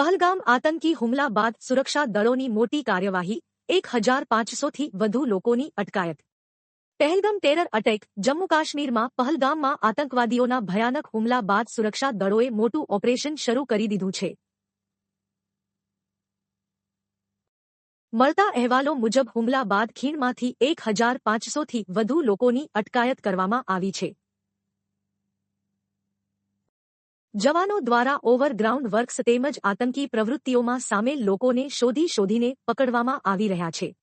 પહલગામ આતંકી હુમલા બાદ સુરક્ષા દળોની મોટી કાર્યવાહી, એક હજાર પાંચસોથી વધુ લોકોની અટકાયત. પહેલગામ ટેરર અટેક જમ્મુ કાશ્મીરમાં પહલગામમાં આતંકવાદીઓના ભયાનક હુમલા બાદ સુરક્ષા દળોએ મોટું ઓપરેશન શરૂ કરી દીધું છે. મળતા અહેવાલો મુજબ હુમલા બાદ ખીણમાંથી એક હજાર પાંચસોથી વધુ લોકોની અટકાયત કરવામાં આવી છે. જવાનો દ્વારા ઓવરગ્રાઉન્ડ વર્ક્સ તેમજ આતંકી પ્રવૃત્તિઓમાં સામેલ લોકોને શોધી શોધીને પકડવામાં આવી રહ્યા છે.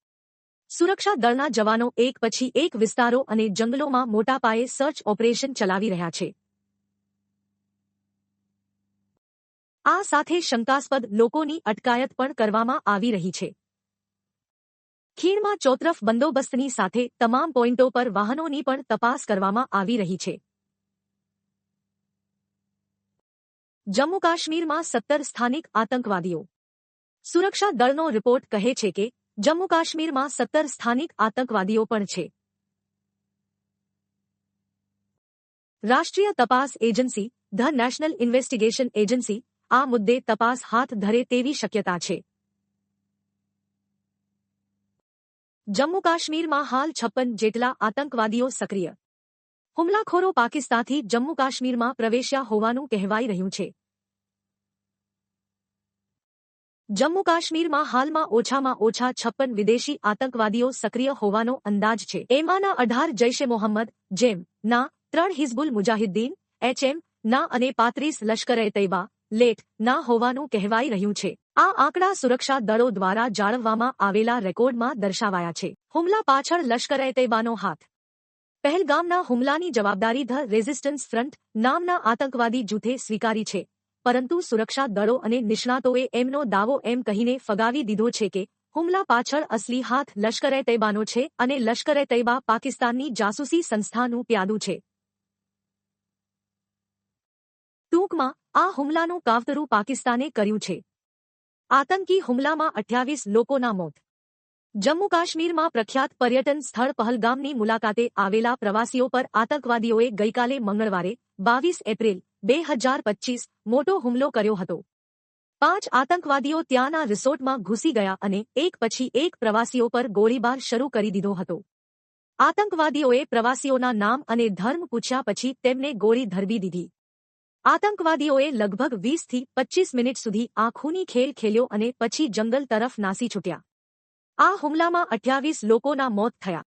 સુરક્ષા દળના જવાનો એક પછી એક વિસ્તારો અને જંગલોમાં મોટા પાયે સર્ચ ઓપરેશન ચલાવી રહ્યા છે. આ સાથે શંકાસ્પદ લોકોની અટકાયત પણ કરવામાં આવી રહી છે. ખીણમાં ચોતરફ બંદોબસ્તની સાથે તમામ પોઇન્ટો પર વાહનોની પણ તપાસ કરવામાં આવી રહી છે. જમ્મુ કાશ્મીરમાં સત્તર સ્થાનિક આતંકવાદીઓ. સુરક્ષા દળનો રિપોર્ટ કહે છે કે જમ્મુ કાશ્મીરમાં સત્તર સ્થાનિક આતંકવાદીઓ પણ છે. રાષ્ટ્રીય તપાસ agency, the national investigation agency, આ મુદ્દે તપાસ હાથ ધરે તેવી શક્યતા છે. જમ્મુ કાશ્મીરમાં હાલ છપ્પન જેટલા આતંકવાદીઓ સક્રિય. હુમલાખોરો પાકિસ્તાનથી જમ્મુ કાશ્મીરમાં પ્રવેશ્યા હોવાનું કહેવાઈ રહ્યું છે. જમ્મુ કાશ્મીરમાં હાલમાં ઓછામાં ઓછા છપ્પન વિદેશી આતંકવાદીઓ સક્રિય હોવાનો અંદાજ છે. એમાંના અઢાર જૈશે મોહમ્મદ, જેમ, ના, ત્રણ હિઝબુલ મુજાહિદ્દીન એચએમ ના અને પાંત્રીસ લશ્કરે તૈબા લેટ ના હોવાનું કહેવાઈ રહ્યું છે. આ આંકડા સુરક્ષા દળો દ્વારા જાળવવામાં આવેલા રેકોર્ડમાં દર્શાવાયા છે. હુમલા પાછળ લશ્કરે તૈબાનો હાથ. પહેલગામના હુમલાની જવાબદારી ધ રેઝિસ્ટન્સ ફ્રન્ટ નામના આતંકવાદી જૂથે સ્વીકારી છે. પરંતુ સુરક્ષા દળો અને નિષ્ણાતોએ એમનો દાવો એમ કહીને ફગાવી દીધો છે કે હુમલા પાછળ અસલી હાથ લશ્કરે તૈબાનો છે અને લશ્કરે તૈબા પાકિસ્તાનની જાસૂસી સંસ્થાનું પ્યાદું છે. ટૂંકમાં, આ હુમલાનું કાવતરું પાકિસ્તાને કર્યું છે. આતંકી હુમલામાં અઠ્યાવીસ લોકોના મોત. જમ્મુ કાશ્મીરમાં પ્રખ્યાત પર્યટન સ્થળ પહલગામની મુલાકાતે આવેલા પ્રવાસીઓ પર આતંકવાદીઓએ ગઈકાલે મંગળવારે બાવીસ એપ્રિલ બે હજાર પચ્ચીસ મોટો હુમલો કર્યો હતો. પાંચ આતંકવાદીઓ ત્યાંના રિસોર્ટમાં ઘૂસી ગયા અને એક પછી એક પ્રવાસીઓ પર ગોળીબાર શરૂ કરી દીધો હતો. આતંકવાદીઓએ પ્રવાસીઓના નામ અને ધર્મ પૂછ્યા પછી તેમને ગોળી ધરવી દીધી. આતંકવાદીઓએ લગભગ વીસથી પચ્ચીસ મિનિટ સુધી આંખોની ખેલ ખેલ્યો અને પછી જંગલ તરફ નાસી છૂટ્યા. આ હુમલામાં અઠ્યાવીસ લોકોના મોત થયા.